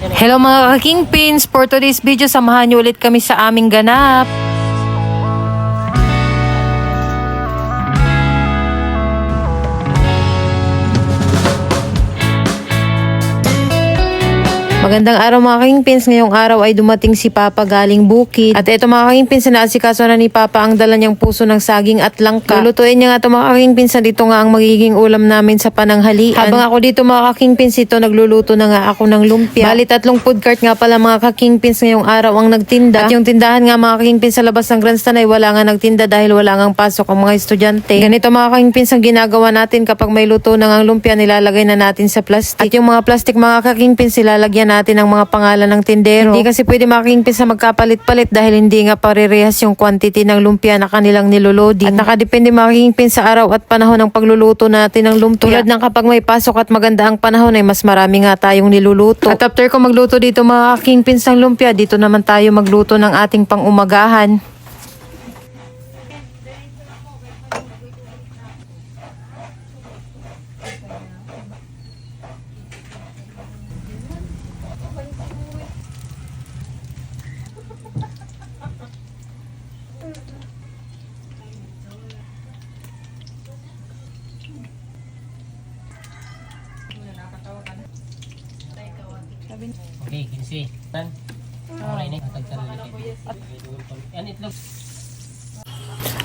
Hello mga ka-kingpins! For today's video, samahan niyo ulit kami sa aming ganap. Magandang araw mga kingpins. Ngayong araw ay dumating si Papa galing bukid. At eto mga kingpins, naasikaso na ni Papa ang dala niyang puso ng saging at langka. Lulutuin niya nga ito mga kingpins dito nga ang magiging ulam namin sa pananghalian. Habang ako dito mga kingpins, ito nagluluto na nga ako ng lumpia. Bali tatlong food cart nga pala mga kingpins ngayong araw ang nagtinda. At yung tindahan nga mga kingpins sa labas ng grandstand ay wala nga nagtinda dahil wala nga pasok ang mga estudyante. Ganito mga kingpins ang ginagawa natin kapag may luto na ang lumpia nilalagay na natin sa plastic. At yung mga plastic mga kingpins nilalagyan natin ng mga pangalan ng tindero. Hindi kasi pwede mga kingpins na magkapalit-palit dahil hindi nga parehas yung quantity ng lumpia na kanilang niloloading. At nakadepende mga kingpins sa araw at panahon ng pagluluto natin ng lumpia. Tulad ng kapag may pasok at maganda ang panahon ay mas marami nga tayong niluluto. At after ko magluto dito mga kingpins ng lumpia, dito naman tayo magluto ng ating pang-umagahan. Okay, kinsi. Tan. Okay ni matagtan Yan itlog.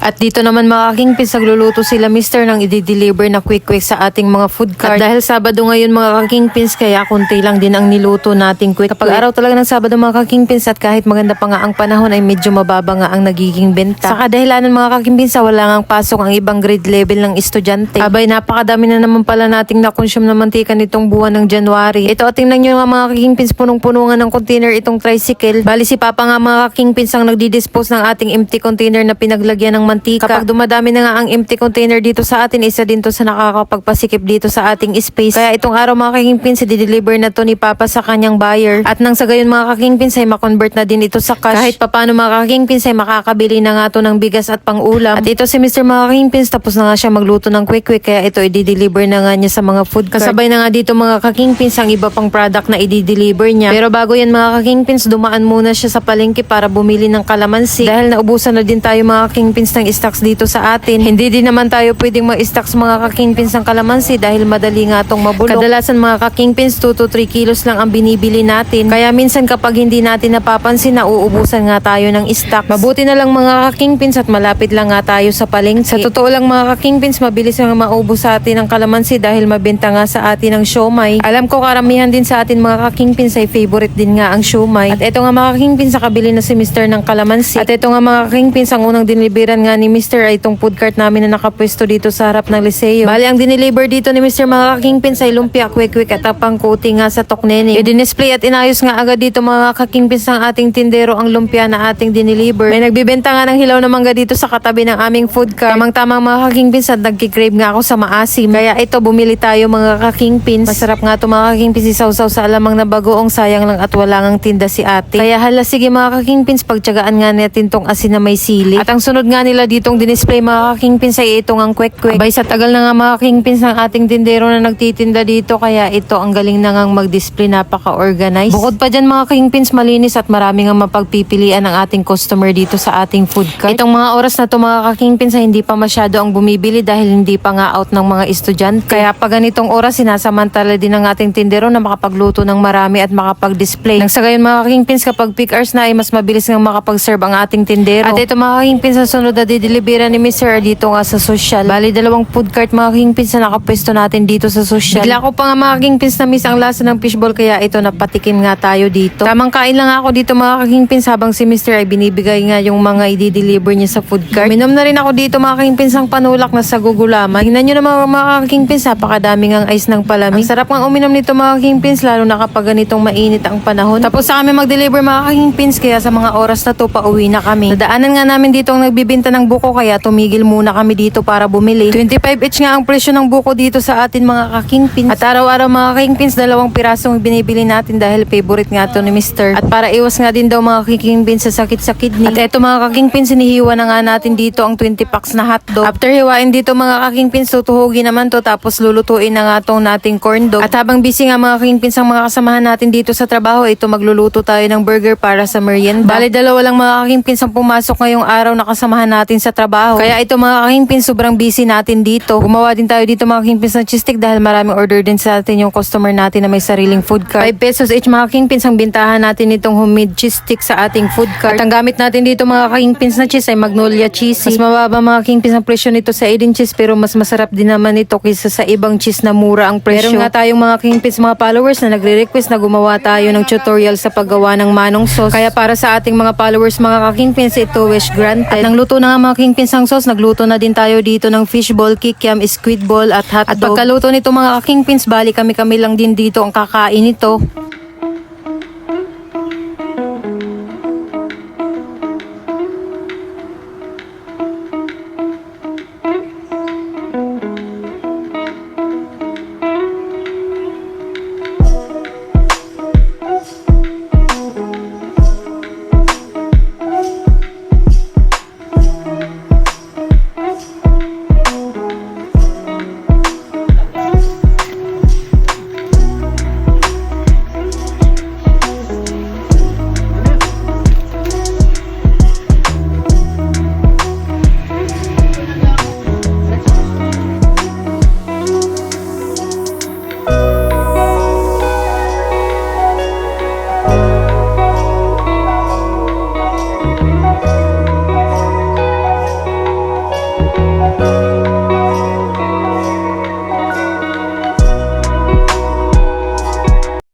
At dito naman mga kingpins, nagluluto sila mister ng i-deliver na quick-quick sa ating mga food cart. At dahil Sabado ngayon mga kingpins, kaya kunti lang din ang niluto nating quick Kapag araw talaga ng Sabado mga kingpins at kahit maganda pa nga ang panahon ay medyo mababa nga ang nagiging benta. Sa kadahilanan mga kingpins, wala nga pasok ang ibang grade level ng estudyante. Abay, napakadami na naman pala nating na-consume na mantika nitong buwan ng January. Ito, tingnan nyo nga mga kingpins, punong-puno nga ng container itong tricycle. Bali si Papa nga mga kingpins ang nagdi-dispose ng ating empty container na pinaglagyan ng mantika. Kapag dumadami na nga ang empty container dito sa atin, isa din to sa nakakapagpasikip dito sa ating space. Kaya itong araw mga kakingpins, i-deliver na to ni Papa sa kanyang buyer. At nang sa gayon mga kakingpins ay makonvert na din ito sa cash. Kahit papano mga kakingpins ay makakabili na nga to ng bigas at pang-ulam. At ito si Mr. mga kakingpins, tapos na nga siya magluto ng quick-quick. Kaya ito i-deliver na nga niya sa mga food cart. Kasabay na nga dito mga kakingpins ang iba pang product na i-deliver niya. Pero bago yan mga kakingpins, dumaan muna siya sa palengke para bumili ng kalamansi. Dahil naubusan na din tayo mga kakingpins ng stocks dito sa atin. Hindi din naman tayo pwedeng ma-stocks mga kakingpins ng kalamansi dahil madali nga itong mabulok. Kadalasan mga kakingpins, 2 to 3 kilos lang ang binibili natin. Kaya minsan kapag hindi natin napapansin, nauubusan nga tayo ng stock. Mabuti na lang mga kakingpins at malapit lang nga tayo sa palengke. Sa totoo lang mga kakingpins, mabilis nga maubos sa atin ang kalamansi dahil mabenta nga sa atin ang siomay. Alam ko karamihan din sa atin mga kakingpins ay favorite din nga ang siomay. At ito nga mga kakingpins, nakabili na si Mr. ng kalamansi. At ito nga mga kakingpins, ang unang diniliberan nga ni Mr. ay itong food cart namin na nakapwesto dito sa harap ng Liseo. Bali, ang diniliver dito ni Mr. mga kakingpins ay lumpia, quick-quick at tapang coating nga sa toknene. I-display at inayos nga agad dito mga kakingpins ng ating tindero ang lumpia na ating diniliver. May nagbibenta nga ng hilaw na mangga dito sa katabi ng aming food cart. Tamang-tamang mga kakingpins at nagkikrave nga ako sa maasim. Kaya ito, bumili tayo mga kakingpins. Masarap nga ito mga kakingpins isaw-saw sa alamang na bagoong sayang lang at wala ngang tinda si ate. Kaya hala, sige mga kakingpins, pagtsagaan nga natin tong asin na may sili. At ang sunod nga nila ditong dinisplay mga kakingpins ay itong ang kwek-kwek. Abay sa tagal na nga mga kingpins ng ating tindero na nagtitinda dito kaya ito ang galing na ngang mag-display napaka-organized. Bukod pa dyan mga kingpins malinis at marami nga mapagpipilian ng ating customer dito sa ating food cart. Itong mga oras na to mga kakingpins ay hindi pa masyado ang bumibili dahil hindi pa nga out ng mga estudyante. Kaya pag ganitong oras sinasamantala din ng ating tindero na makapagluto ng marami at makapag-display. Nang sa gayon mga kingpins kapag peak hours na ay mas mabilis nga makapag-serve ang ating tindero. At ito mga kingpins sa sunod na dideliveran ni Mr. dito nga sa social. Bali, dalawang food cart mga kingpins na nakapwesto natin dito sa social. Bigla ko pa nga mga kingpins na miss ang lasa ng fishball kaya ito napatikim nga tayo dito. Tamang kain lang ako dito mga kingpins habang si Mr. ay binibigay nga yung mga i-deliver niya sa food cart. Minom na rin ako dito mga kingpins ang panulak na sa gugulaman. Tingnan nyo naman mga kingpins, napakadami ng ice ng palamig. Ang sarap ng uminom nito mga kingpins lalo na kapag ganitong mainit ang panahon. Tapos sa kami mag-deliver mga kingpins kaya sa mga oras na to pauwi na kami. Nadaanan nga namin dito ang nagbibinta ng buko kaya tumigil muna kami dito para bumili. 25 each nga ang presyo ng buko dito sa atin mga kakingpins. At araw-araw mga kakingpins, dalawang pirasong binibili natin dahil favorite nga to ni Mr. At para iwas nga din daw mga kakingpins sa sakit sa kidney. At eto mga kakingpins, sinihiwa na nga natin dito ang 20 packs na hotdog. After hiwain dito mga kakingpins, tutuhugin naman to tapos lulutuin na nga tong nating corn dog. At habang busy nga mga kakingpins ang mga kasamahan natin dito sa trabaho, ito magluluto tayo ng burger para sa merienda. Bali dalawa lang mga kakingpins ang pumasok ngayong araw na kasamahan natin sa trabaho. Kaya ito mga kakingpins, sobrang busy natin dito. Gumawa din tayo dito mga kakingpins ng cheese stick dahil maraming order din sa atin yung customer natin na may sariling food cart. 5 pesos each mga kakingpins ang bintahan natin itong homemade cheese stick sa ating food cart. At ang gamit natin dito mga kakingpins na cheese ay Magnolia cheese. Mas mababa mga kakingpins ang presyo nito sa Eden cheese pero mas masarap din naman ito kaysa sa ibang cheese na mura ang presyo. Meron nga tayong mga kakingpins mga followers na nagre-request na gumawa tayo ng tutorial sa paggawa ng manong sauce. Kaya para sa ating mga followers mga kakingpins ito wish granted. At nang luto na mga kingpins ang sauce, nagluto na din tayo dito ng fishball, kikiam, squid ball at hotdog. At pagkaluto nito mga kakingpins, bali kami-kami lang din dito ang kakain nito.